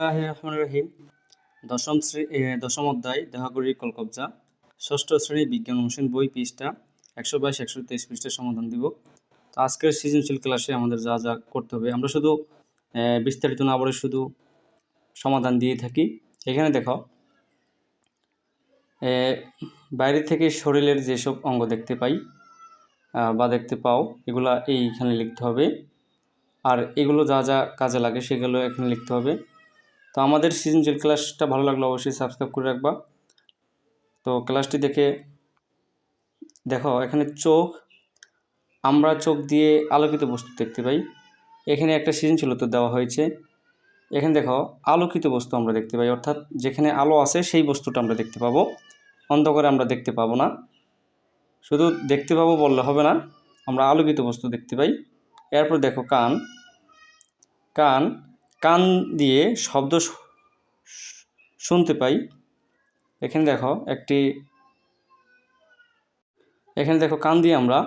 রহিম। দশম শ্রেণি দশম অধ্যায় দেহাগরী কলকবজা। ষষ্ঠ শ্রেণি বিজ্ঞান অনুশীলন বই পৃষ্ঠা, একশো বাইশ, একশো তেইশ পৃষ্ঠার সমাধান দিব। তো আজকের সৃজনশীল ক্লাসে আমাদের যা যা করতে হবে, আমরা শুধু বিস্তারিত না বলে শুধু সমাধান দিয়ে থাকি। এখানে দেখো বাইরে থেকে শরীরের যেসব অঙ্গ দেখতে পাই বা দেখতে পাও, এগুলা এইখানে লিখতে হবে। আর এগুলো যা যা কাজে লাগে সেগুলো এখানে লিখতে হবে। তো আমাদের সৃজনশীল ক্লাসটা ভালো লাগলে অবশ্যই সাবস্ক্রাইব করে রাখবা। তো ক্লাসটি দেখে দেখো, এখানে চোখ, আমরা চোখ দিয়ে আলোকিত বস্তু দেখতে পাই। এখানে একটা সৃজনশীলতা দেওয়া হয়েছে। এখানে দেখো, আলোকিত বস্তু আমরা দেখতে পাই, অর্থাৎ যেখানে আলো আছে সেই বস্তুটা আমরা দেখতে পাবো। অন্ধকারে আমরা দেখতে পাবো না। শুধু দেখতে পাবো বললে হবে না, আমরা আলোকিত বস্তু দেখতে পাই। এরপর দেখো কান। কান কান দিয়ে শব্দ শুনতে পাই। এখানে দেখো একটি, এখানে দেখো কান দিয়ে আমরা,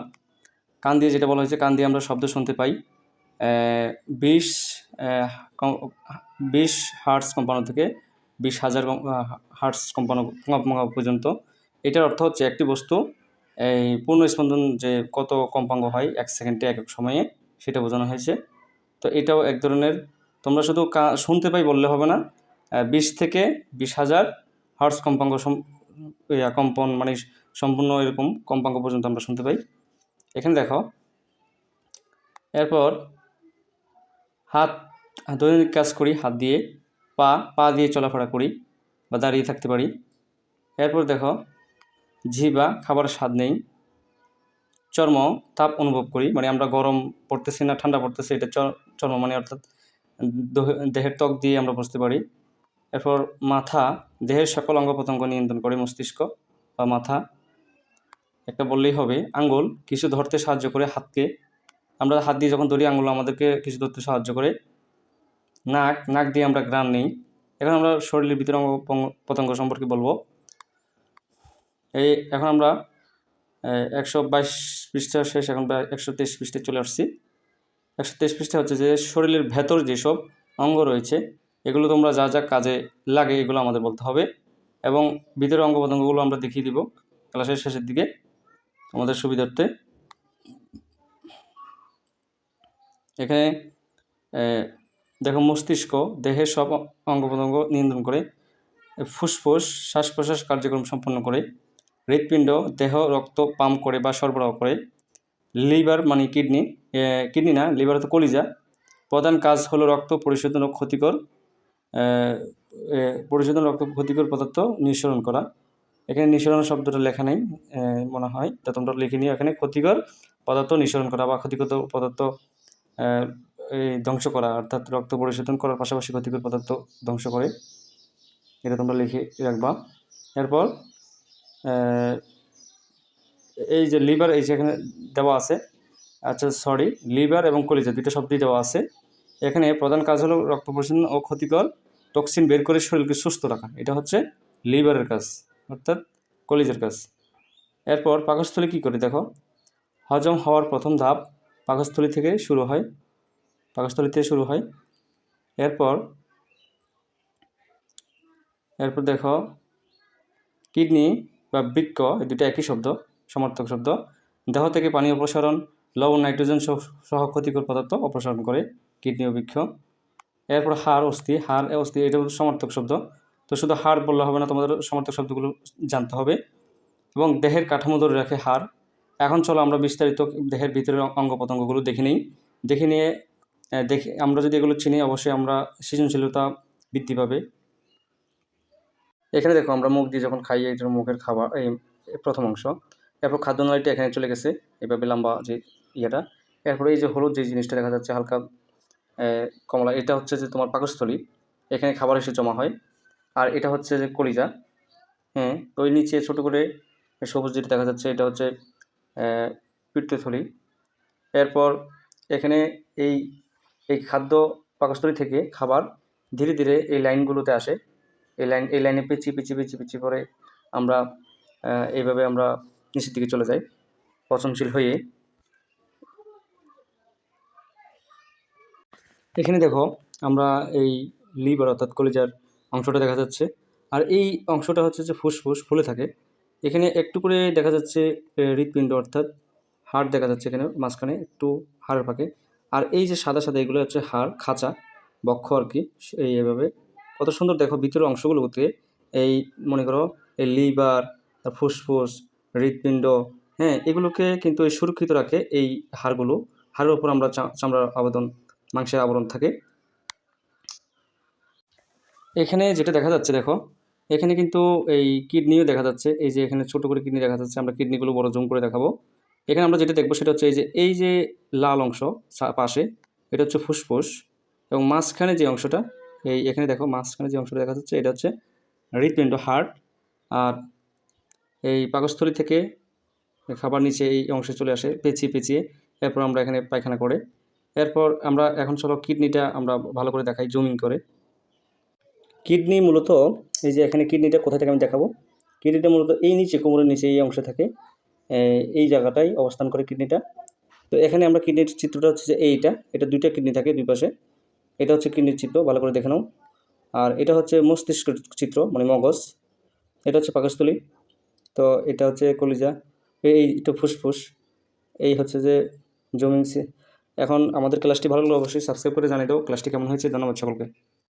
কান দিয়ে যেটা বলা হয়েছে কান দিয়ে আমরা শব্দ শুনতে পাই। বিশ বিশ হার্টস কম্পানো থেকে বিশ হাজার হার্টস কম্পানো পর্যন্ত। এটার অর্থ হচ্ছে একটি বস্তু, এই পূর্ণ স্পন্দন যে কত কম্পাঙ্গ হয় এক সেকেন্ডে এক এক সময়ে, সেটা বোঝানো হয়েছে। তো এটাও এক ধরনের তোমরা শুধু শুনতে পাই বললে হবে না বিশ থেকে বিশ হাজার হার্স কম্পাঙ্ক কম্পন মানে সম্পূর্ণ এরকম কম্পাঙ্ক পর্যন্ত আমরা শুনতে পাই। এখানে দেখো, এরপর হাত দৈনিক কাজ করি, হাত দিয়ে, পা পা দিয়ে চলাফেরা করি বা দাঁড়িয়ে থাকতে পারি। এরপর দেখো জিবা খাবারের স্বাদ নেই, চর্ম, তাপ অনুভব করি মানে আমরা গরম পড়তেছি না, ঠান্ডা পড়তেছি, এটা চর্ম মানে অর্থাৎ দেহের ত্বক দিয়ে আমরা বুঝতে পারি। এরপর মাথা, দেহের সকল অঙ্গ প্রত্যঙ্গ নিয়ন্ত্রণ করে মস্তিষ্ক বা মাথা। একটা বললেই হবে, আঙ্গুল কিছু ধরতে সাহায্য করে হাতকে। আমরা হাত দিয়ে যখন ধরি, আঙ্গুল আমাদেরকে কিছু ধরতে সাহায্য করে। নাক নাক দিয়ে আমরা গ্রান নেই। এখন আমরা শরীরের ভিতরে অঙ্গ প্রত্যঙ্গ সম্পর্কে বলব। এই এখন আমরা একশো বাইশ পৃষ্ঠা শেষ, এখন একশো তেইশ পৃষ্ঠে চলে আসছি। একশো তেইশ পৃষ্ঠা হচ্ছে যে শরীরের ভেতর যেসব অঙ্গ রয়েছে, এগুলো তোমরা যা যা কাজে লাগে এগুলো আমাদের বলতে হবে। এবং ভিতরের অঙ্গ প্রত্যঙ্গগুলো আমরা দেখিয়ে দিব ক্লাসের শেষের দিকে আমাদের সুবিধার্থে। এখানে দেখো মস্তিষ্ক, দেহের সব অঙ্গ প্রত্যঙ্গ নিয়ন্ত্রণ করে ফুসফুস, শ্বাস প্রশ্বাস কার্যক্রম সম্পন্ন করে, হৃৎপিণ্ড, দেহ, রক্ত পাম্প করে বা সরবরাহ করে। লিভার মানে কিডনি কিডনি না, লিভার তো কলিজা। প্রধান কাজ হলো রক্ত পরিশোধন ও ক্ষতিকর পরিশোধন রক্ত ক্ষতিকর পদার্থ নিঃসরণ করা। এখানে নিঃসরণ শব্দটা লেখা নেই মনে হয়। তা তোমরা লিখে নিও। এখানে ক্ষতিকর পদার্থ নিঃসরণ করা বা ক্ষতিকর পদার্থ ধ্বংস করা, অর্থাৎ রক্ত পরিশোধন করার পাশাপাশি ক্ষতিকর পদার্থ ধ্বংস করে। এটা তোমরা লিখে রাখবা। এরপর এই যে লিভার এই যে এখানে দেওয়া আছে আচ্ছা সরি লিভার এবং কলিজা দুটো শব্দই দেওয়া আছে। এখানে প্রধান কাজ হলো রক্ত পরিশোধন ও ক্ষতিকর টক্সিন বের করে শরীরকে সুস্থ রাখা। এটা হচ্ছে লিভারের কাজ, অর্থাৎ কলিজের কাজ। এরপর পাকস্থলী কী করে? দেখো, হজম হওয়ার প্রথম ধাপ পাকস্থলী থেকে শুরু হয়, পাকস্থলী থেকে শুরু হয়। এরপর এরপর দেখো, কিডনি বা বৃক্ক, এই দুটো একই শব্দ সমার্থক শব্দ। দেহ থেকে পানি অপসারণ, লবণ, নাইট্রোজেন সহ ক্ষতিকর পদার্থ অপসারণ করে, কিডনি ও বৃক্ষ। এরপর হাড়, অস্থি। হাড় অস্থি, এটা সমার্থক শব্দ। তো শুধু হাড় বললে হবে না, তোমাদের সমার্থক শব্দগুলো জানতে হবে। এবং দেহের কাঠামো ধরে রাখে হাড়। এখন চলো আমরা বিস্তারিত দেহের ভিতরের অঙ্গ প্রত্যঙ্গগুলো দেখে নিই। দেখে নিয়ে দেখে, আমরা যদি এগুলো চিনি, অবশ্যই আমরা সৃজনশীলতা বৃদ্ধি পাবে। এখানে দেখো, আমরা মুখ দিয়ে যখন খাই, এই মুখের খাবার, এই প্রথম অংশ। এরপর খাদ্যনালীটা এখানে চলে গেছে। এভাবে লম্বা যে ইয়েটা। এরপরে এই যে হলুদ যে জিনিসটা দেখা যাচ্ছে, হালকা কমলা, এটা হচ্ছে যে তোমার পাকস্থলী। এখানে খাবার এসে জমা হয়। আর এটা হচ্ছে যে কলিজা। হ্যাঁ তো ওই নিচে ছোটো করে সবুজ যেটা দেখা যাচ্ছে, এটা হচ্ছে পিত্তথলি এরপর এখানে এই এই খাদ্য পাকস্থলী থেকে খাবার ধীরে ধীরে এই লাইনগুলোতে আসে। এই লাইন, এই লাইনে পিছিয়ে পিছিয়ে পিছিয়ে পিছিয়ে পরে আমরা এইভাবে আমরা নিচের দিকে চলে যায়। পচনশীল হয়ে এখানে দেখো আমরা এই লিভার অর্থাৎ কলিজার অংশটা দেখা যাচ্ছে। আর এই অংশটা হচ্ছে যে ফুসফুস, ফুলে থাকে। এখানে একটু করে দেখা যাচ্ছে হৃৎপিণ্ড অর্থাৎ হাড় দেখা যাচ্ছে এখানে মাঝখানে, একটু হাড়ের ফাঁকে। আর এই যে সাদা সাদা এগুলো হচ্ছে হাড়, খাঁচা, বক্ষ আর কি এই এভাবে। কত সুন্দর দেখো ভিতরের অংশগুলোতে এই মনে করো, এই লিভার, ফুসফুস হৃৎপিণ্ড হ্যাঁ এগুলোকে কিন্তু সুরক্ষিত রাখে এই হাড়গুলো। হাড়ের উপর আমরা চামড়ার আবেদন মাংসের আবরণ থাকে। এখানে যেটা দেখা যাচ্ছে, দেখো, এখানে কিন্তু এই কিডনিও দেখা যাচ্ছে। এই যে এখানে ছোট করে কিডনি দেখা যাচ্ছে, আমরা কিডনিগুলো বড় জুম করে দেখাবো। এখানে আমরা যেটা দেখব সেটা হচ্ছে এই যে এই যে লাল অংশ পাশে, এটা হচ্ছে ফুসফুস এবং মাঝখানে যে অংশটা, এই এখানে দেখো, মাঝখানে যে অংশটা দেখা যাচ্ছে, এটা হচ্ছে হৃৎপিণ্ড হার্ট আর এই পাকস্থলী থেকে খাবার নিচে এই অংশে চলে আসে, পেঁচিয়ে পেঁচিয়ে। এরপর আমরা এখানে পায়খানা করে, এরপর আমরা এখন চলো কিডনিটা আমরা ভালো করে দেখাই, জুমিং করে। কিডনি মূলত, এই যে এখানে কিডনিটা কোথায় থেকে আমি দেখাবো। কিডনিটা মূলত এই নিচে, কোমরের নিচে এই অংশে থাকে। এই- জায়গাটাই অবস্থান করে কিডনিটা। তো এখানে আমরা কিডনির চিত্রটা হচ্ছে যে এইটা, এটা দুইটা কিডনি থাকে দুই পাশে। এটা হচ্ছে কিডনির চিত্র, ভালো করে দেখে নাও। আর এটা হচ্ছে মস্তিষ্কের চিত্র মানে মগজ। এটা হচ্ছে পাকস্থলী। তো এটা হচ্ছে কলিজা। এই তো ফুসফুস। এই হচ্ছে যে জমিংসি এখন আমাদের ক্লাসটি ভালো লাগলে অবশ্যই সাবস্ক্রাইব করে জানিয়ে দেবো ক্লাসটি কেমন হয়েছে? ধন্যবাদ সকলকে।